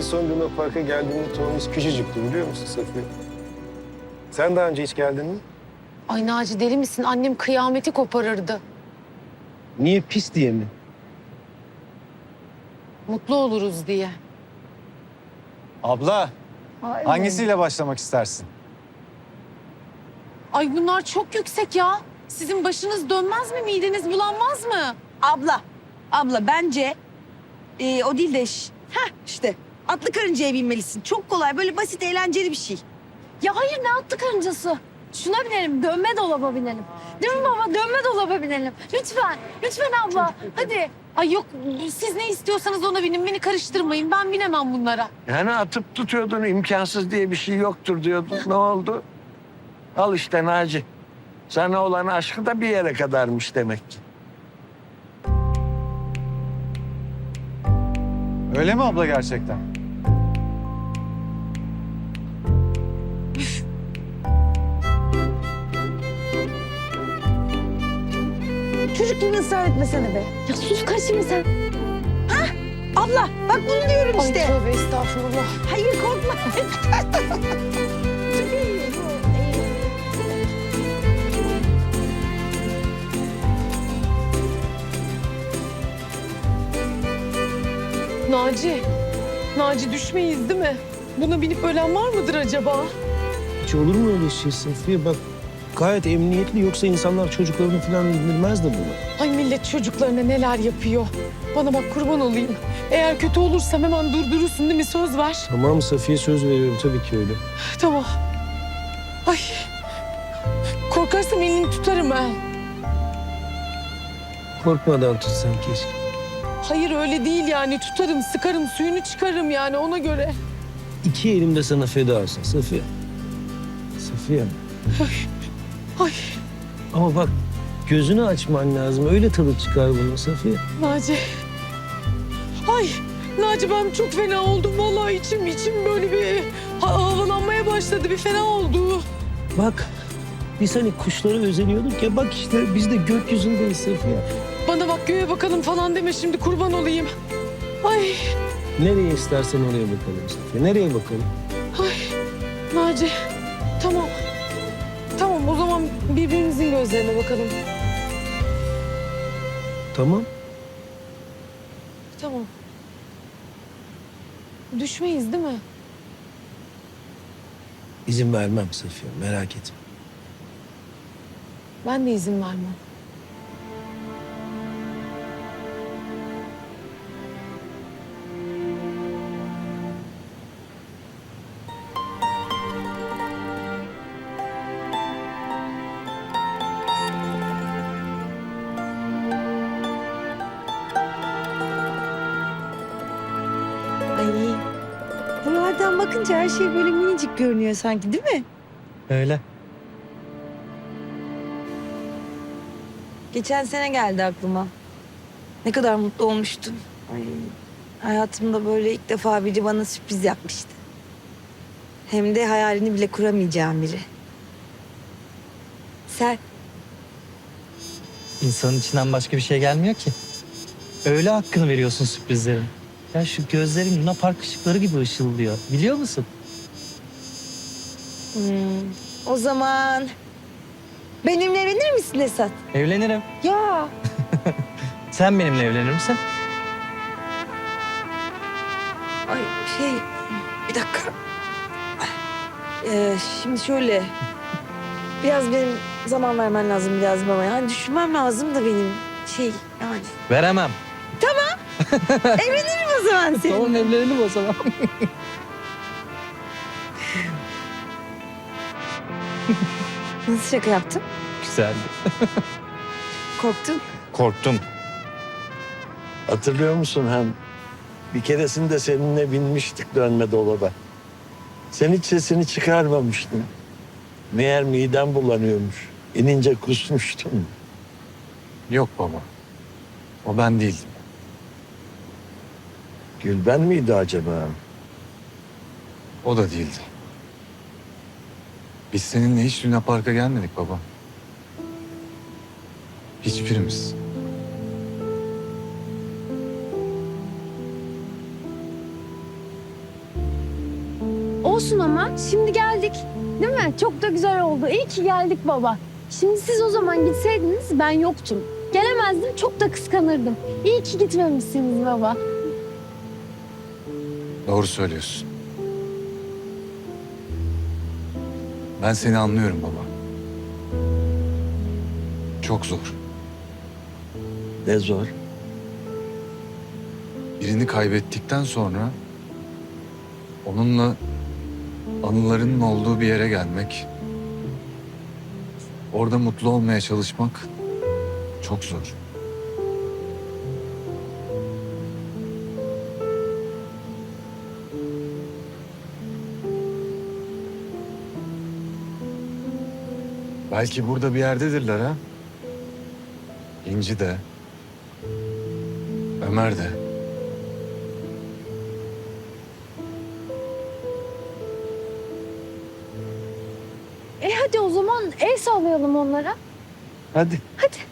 en son Luna Park'a geldiğimde Tomis küçücüktü biliyor musun Safiye? Sen daha önce hiç geldin mi? Ay Naci deli misin? Annem kıyameti koparırdı. Niye pis diye mi? Mutlu oluruz diye. Abla, hangisiyle başlamak istersin? Ay bunlar çok yüksek ya. Sizin başınız dönmez mi? Mideniz bulanmaz mı? Abla, abla bence e, o değil de ş- heh, işte atlı karıncaya binmelisin. Çok kolay, böyle basit, eğlenceli bir şey. Ya hayır ne attı karıncası? Şuna binelim, dönme dolaba binelim. Değil mi baba? Dönme dolaba binelim. Lütfen, lütfen abla. Hadi. Ay yok siz ne istiyorsanız ona binin. Beni karıştırmayın. Ben binemem bunlara. Yani atıp tutuyordun imkansız diye bir şey yoktur diyordun. Ne oldu? Al işte Naci. Sana olan aşkı da bir yere kadarmış demek ki. Öyle mi abla gerçekten? Gibi ısrar etmesene be. Ya sus kaç şimdi sen. Abla, bak bunu diyorum Ay işte. tövbe estağfurullah. Hayır korkma. Naci. Naci düşmeyiz değil mi? Buna binip ölen var mıdır acaba? Hiç olur mu öyle şey Safiye? Bak gayet emniyetli yoksa insanlar çocuklarını falan bilmez de bunu. Ay millet çocuklarına neler yapıyor. Bana bak kurban olayım. Eğer kötü olursam hemen durdurursun değil mi? Söz ver. Tamam Safiye söz veriyorum tabii ki öyle. Tamam. Ay. Korkarsam elini tutarım ha. Korkmadan tutsan keşke. Hayır öyle değil yani. Tutarım, sıkarım, suyunu çıkarım yani ona göre. İki elim de sana feda olsun Safiye. Safiye. Ay Ama bak gözünü açman lazım. Öyle tadı çıkar bunu Safiye. Naci. Ay Naci ben çok fena oldum. Vallahi içim içim böyle bir ha- havalanmaya başladı. Bir fena oldu. Bak biz hani kuşlara özeniyorduk ya. Bak işte biz de gökyüzündeyiz Safiye. Bana bak göğe bakalım falan deme şimdi kurban olayım. Ay, Nereye istersen oraya bakalım Safiye. Nereye bakalım? ay Naci. Birbirimizin gözlerine bakalım. Tamam. Tamam. Düşmeyiz değil mi? İzin vermem Safiye. Merak etme. Ben de izin vermem. Bakınca her şey böyle minicik görünüyor sanki değil mi? Öyle. Geçen sene geldi aklıma. Ne kadar mutlu olmuştum. Ay, hayatımda böyle ilk defa biri bana sürpriz yapmıştı. Hem de hayalini bile kuramayacağım biri. Sen İnsanın içinden başka bir şey gelmiyor ki. Öyle hakkını veriyorsun sürprizlerin. Ya şu gözlerin Luna Park ışıkları gibi ışıldıyor. Biliyor musun? hmm, o zaman benimle evlenir misin Esat? Evlenirim. Ya Sen benimle evlenir misin? ay şey bir dakika. Ee, şimdi şöyle biraz benim zaman vermen lazım biraz bana. Yani düşünmem lazım da benim şey yani. Veremem. Evlenirim o zaman seninle. Tamam evlenelim o zaman. Nasıl şaka yaptın? Güzeldi. Korktun. Korktum. Hatırlıyor musun hem? Bir keresinde seninle binmiştik dönme dolaba. Sen hiç sesini çıkarmamıştın. Meğer midem bulanıyormuş. İnince kusmuştun. Yok baba. O ben değildim. Gülben miydi acaba? O da değildi. Biz seninle hiç Luna Park'a gelmedik baba. Hiçbirimiz. Olsun ama şimdi geldik. Değil mi? Çok da güzel oldu. İyi ki geldik baba. Şimdi siz o zaman gitseydiniz ben yoktum. Gelemezdim çok da kıskanırdım. İyi ki gitmemişsiniz baba. Doğru söylüyorsun. Ben seni anlıyorum baba. Çok zor. Ne zor. Birini kaybettikten sonra onunla anılarının olduğu bir yere gelmek, orada mutlu olmaya çalışmak çok zor. Belki burada bir yerdedirler ha. İnci de, Ömer de. E hadi o zaman el sallayalım onlara. Hadi. Hadi.